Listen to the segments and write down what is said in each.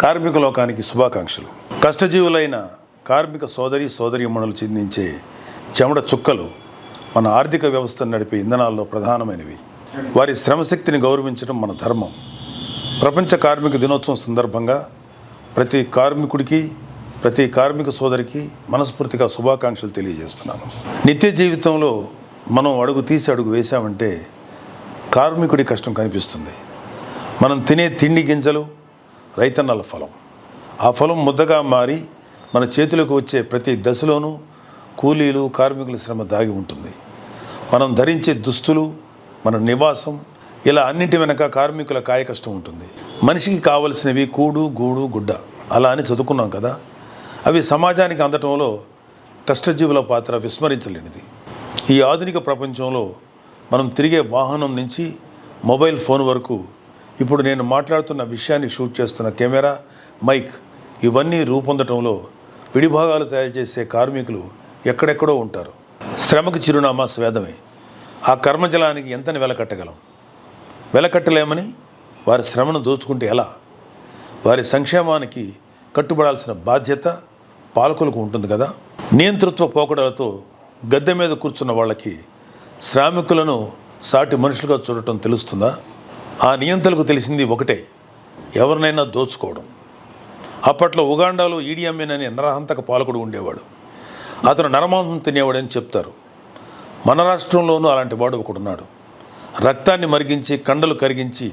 కార్మిక లోకానికి శుభాకాంక్షలు. కష్టజీవులైన కార్మిక సోదరి సోదరీమణులు చిందించే చెమట చుక్కలు మన ఆర్థిక వ్యవస్థను నడిపే ఇంధనాల్లో ప్రధానమైనవి. వారి శ్రమశక్తిని గౌరవించడం మన ధర్మం. ప్రపంచ కార్మిక దినోత్సవం సందర్భంగా ప్రతి కార్మికుడికి ప్రతి కార్మిక సోదరికి మనస్ఫూర్తిగా శుభాకాంక్షలు తెలియజేస్తున్నాను. నిత్య జీవితంలో మనం అడుగు తీసి అడుగు వేశామంటే కార్మికుడి కష్టం కనిపిస్తుంది. మనం తినే తిండి గింజలు రైతన్నల ఫలం. ఆ ఫలం ముద్దగా మారి మన చేతులకు వచ్చే ప్రతి దశలోనూ కూలీలు కార్మికుల శ్రమ దాగి ఉంటుంది. మనం ధరించే దుస్తులు మన నివాసం ఇలా అన్నింటి వెనక కార్మికుల కాయ కష్టం ఉంటుంది. మనిషికి కావలసినవి కూడు గూడు గుడ్డ. అలా అని చదువుకున్నాం కదా. అవి సమాజానికి అందటంలో కష్టజీవుల పాత్ర విస్మరించలేనిది. ఈ ఆధునిక ప్రపంచంలో మనం తిరిగే వాహనం నుంచి మొబైల్ ఫోన్ వరకు ఇప్పుడు నేను మాట్లాడుతున్న విషయాన్ని షూట్ చేస్తున్న కెమెరా మైక్ ఇవన్నీ రూపొందటంలో విడిభాగాలు తయారు చేసే కార్మికులు ఎక్కడెక్కడో ఉంటారు. శ్రమకు చిరునామా స్వేదమే. ఆ కర్మజలానికి ఎంతని వెలకట్టగలం? వెలకట్టలేమని? వారి శ్రమను దోచుకుంటే ఎలా? వారి సంక్షేమానికి కట్టుబడాల్సిన బాధ్యత పాలకులకు ఉంటుంది కదా? నియంతృత్వ పోకడలతో గద్దె మీద కూర్చున్న వాళ్ళకి శ్రామికులను సాటి మనుషులుగా చూడటం తెలుస్తుందా? ఆ నియంతలకు తెలిసింది ఒకటే ఎవరినైనా దోచుకోవడం. అప్పట్లో ఉగాండాలో ఈడిఎంఎన్ అనే నరహంతక పాలకుడు ఉండేవాడు. అతను నరమాంసం తినేవాడని చెప్తారు. మన రాష్ట్రంలోనూ అలాంటి వాడు ఒకడున్నాడు. రక్తాన్ని మరిగించి కండలు కరిగించి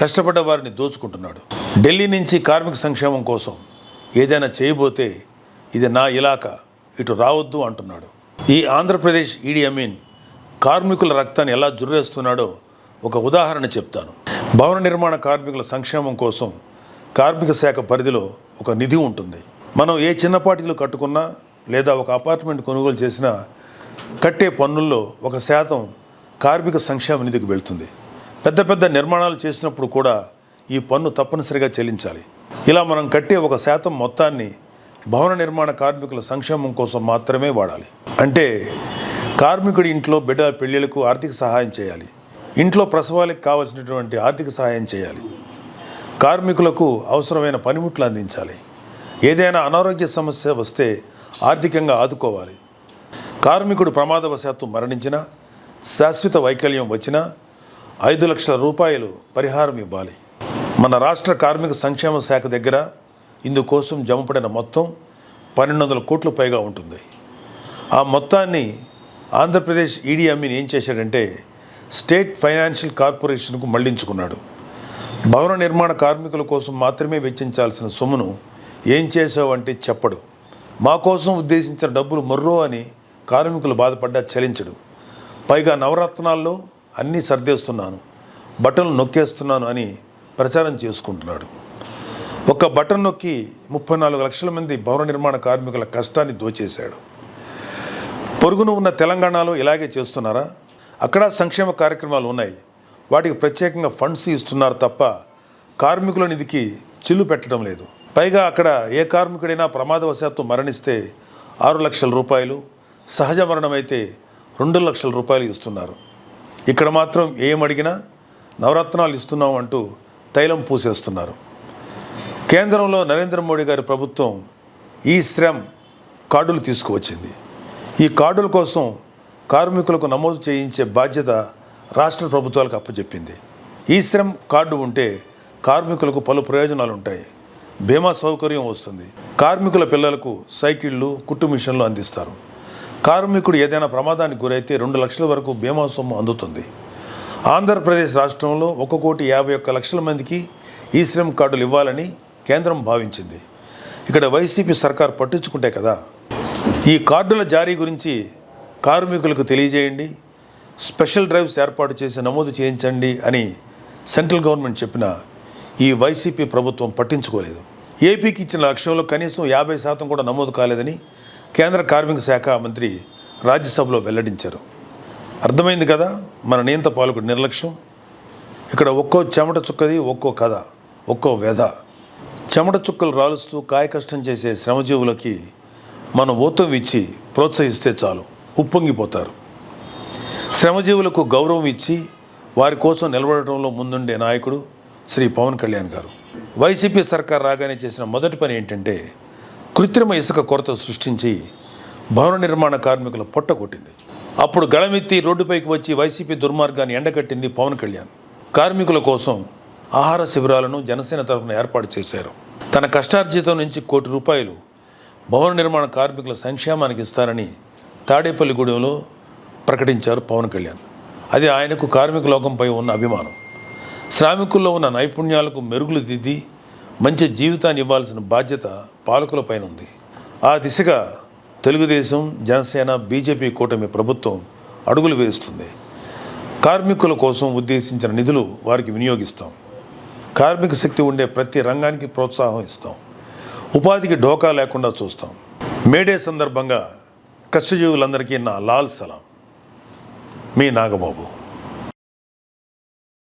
కష్టపడ్డ వారిని దోచుకుంటున్నాడు. ఢిల్లీ నుంచి కార్మిక సంక్షేమం కోసం ఏదైనా చేయబోతే ఇది నా ఇలాకా ఇటు రావద్దు అంటున్నాడు. ఈ ఆంధ్రప్రదేశ్ ఈడీ అమీన్ కార్మికుల రక్తాన్ని ఎలా జుర్రేస్తున్నాడో ఒక ఉదాహరణ చెప్తాను. భవన నిర్మాణ కార్మికుల సంక్షేమం కోసం కార్మిక శాఖ పరిధిలో ఒక నిధి ఉంటుంది. మనం ఏ చిన్నపాటిలు కట్టుకున్నా లేదా ఒక అపార్ట్మెంట్ కొనుగోలు చేసినా కట్టే పన్నుల్లో ఒక శాతం కార్మిక సంక్షేమ నిధికి వెళ్తుంది. పెద్ద పెద్ద నిర్మాణాలు చేసినప్పుడు కూడా ఈ పన్ను తప్పనిసరిగా చెల్లించాలి. ఇలా మనం కట్టే ఒక శాతం మొత్తాన్ని భవన నిర్మాణ కార్మికుల సంక్షేమం కోసం మాత్రమే వాడాలి. అంటే కార్మికుడి ఇంట్లో బిడ్డ పెళ్ళిళ్ళకు ఆర్థిక సహాయం చేయాలి. ఇంట్లో ప్రసవాలకు కావలసినటువంటి ఆర్థిక సహాయం చేయాలి. కార్మికులకు అవసరమైన పనిముట్లు అందించాలి. ఏదైనా అనారోగ్య సమస్య వస్తే ఆర్థికంగా ఆదుకోవాలి. కార్మికుడు ప్రమాదవశాత్తు మరణించినా శాశ్వత వైకల్యం వచ్చినా ఐదు లక్షల రూపాయలు పరిహారం ఇవ్వాలి. మన రాష్ట్ర కార్మిక సంక్షేమ శాఖ దగ్గర ఇందుకోసం జమపడిన మొత్తం పన్నెండు వందల కోట్లు పైగా ఉంటుంది. ఆ మొత్తాన్ని ఆంధ్రప్రదేశ్ ఈడీ అమీన్ ఏం చేశాడంటే స్టేట్ ఫైనాన్షియల్ కార్పొరేషన్కు మళ్ళించుకున్నాడు. భవన నిర్మాణ కార్మికుల కోసం మాత్రమే వెచ్చించాల్సిన సొమ్మును ఏం చేసావంటే చెప్పడు. మా కోసం ఉద్దేశించిన డబ్బులు మర్రో అని కార్మికులు బాధపడ్డా చలించడు. పైగా నవరత్నాల్లో అన్నీ సర్దేస్తున్నాను. బటన్లు నొక్కేస్తున్నాను అని ప్రచారం చేసుకుంటున్నాడు. ఒక బటన్ నొక్కి ముప్పై నాలుగు లక్షల మంది భవన నిర్మాణ కార్మికుల కష్టాన్ని దోచేశాడు. పొరుగున ఉన్న తెలంగాణలో ఇలాగే చేస్తున్నారా? అక్కడ సంక్షేమ కార్యక్రమాలు ఉన్నాయి. వాటికి ప్రత్యేకంగా ఫండ్స్ ఇస్తున్నారు తప్ప కార్మికుల నిధికి చిల్లు పెట్టడం లేదు. పైగా అక్కడ ఏ కార్మికుడైనా ప్రమాదవశాత్తు మరణిస్తే ఆరు లక్షల రూపాయలు సహజ మరణం అయితే రెండు లక్షల రూపాయలు ఇస్తున్నారు. ఇక్కడ మాత్రం ఏం అడిగినా నవరత్నాలు ఇస్తున్నాం అంటూ తైలం పూసేస్తున్నారు. కేంద్రంలో నరేంద్ర మోడీ గారి ప్రభుత్వం ఈ శ్రమ్ కార్డులు తీసుకువచ్చింది. ఈ కార్డుల కోసం కార్మికులకు నమోదు చేయించే బాధ్యత రాష్ట్ర ప్రభుత్వాలకు అప్పచెప్పింది. ఈ శ్రమ్ కార్డు ఉంటే కార్మికులకు పలు ప్రయోజనాలు ఉంటాయి బీమా సౌకర్యం వస్తుంది. కార్మికుల పిల్లలకు సైకిళ్ళు కుట్టు మిషన్లు అందిస్తారు. కార్మికుడు ఏదైనా ప్రమాదానికి గురైతే రెండు లక్షల వరకు బీమా సొమ్ము అందుతుంది. ఆంధ్రప్రదేశ్ రాష్ట్రంలో ఒక కోటి యాభై ఒక్క లక్షల మందికి ఈ శ్రమ్ కార్డులు ఇవ్వాలని కేంద్రం భావించింది. ఇక్కడ వైసీపీ సర్కార్ పట్టించుకుంటే కదా? ఈ కార్డుల జారీ గురించి కార్మికులకు తెలియజేయండి స్పెషల్ డ్రైవ్స్ ఏర్పాటు చేసి నమోదు చేయించండి అని సెంట్రల్ గవర్నమెంట్ చెప్పిన ఈ వైసీపీ ప్రభుత్వం పట్టించుకోలేదు. ఏపీకి ఇచ్చిన లక్ష్యంలో కనీసం యాభై శాతం కూడా నమోదు కాలేదని కేంద్ర కార్మిక శాఖ మంత్రి రాజ్యసభలో వెల్లడించారు. అర్థమైంది కదా? మన నియంత పాలకుడి నిర్లక్ష్యం. ఇక్కడ ఒక్కో చెమట చుక్కది ఒక్కో కథ ఒక్కో వ్యధ. చెమట చుక్కలు రాలుస్తూ కాయకష్టం చేసే శ్రమజీవులకి మనం ఓతం ఇచ్చి ప్రోత్సహిస్తే చాలు. ఉప్పొంగిపోతారు. శ్రమజీవులకు గౌరవం ఇచ్చి వారి కోసం నిలబడటంలో ముందుండే నాయకుడు శ్రీ పవన్ కళ్యాణ్ గారు. వైసీపీ సర్కార్ రాగానే చేసిన మొదటి పని ఏంటంటే కృత్రిమ ఇసుక కొరత సృష్టించి భవన నిర్మాణ కార్మికుల పొట్ట కొట్టింది. అప్పుడు గళమెత్తి రోడ్డుపైకి వచ్చి వైసీపీ దుర్మార్గాన్ని ఎండగట్టింది పవన్ కళ్యాణ్. కార్మికుల కోసం ఆహార శిబిరాలను జనసేన తరఫున ఏర్పాటు చేశారు. తన కష్టార్జితం నుంచి కోటి రూపాయలు భవన నిర్మాణ కార్మికుల సంక్షేమానికి ఇస్తారని తాడేపల్లిగూడెంలో ప్రకటించారు పవన్ కళ్యాణ్. అది ఆయనకు కార్మిక లోకంపై ఉన్న అభిమానం. శ్రామికుల్లో ఉన్న నైపుణ్యాలకు మెరుగులు దిద్ది మంచి జీవితాన్ని ఇవ్వాల్సిన బాధ్యత పాలకులపైన ఉంది. ఆ దిశగా తెలుగుదేశం జనసేన బీజేపీ కూటమి ప్రభుత్వం అడుగులు వేస్తుంది. కార్మికుల కోసం ఉద్దేశించిన నిధులు వారికి వినియోగిస్తాం. కార్మిక శక్తి ఉండే ప్రతి రంగానికి ప్రోత్సాహం ఇస్తాం. ఉపాధికి డోకా లేకుండా చూస్తాం. మేడే సందర్భంగా కష్టజీవులందరికీ నా లాల్ సలాం. మీ నాగబాబు.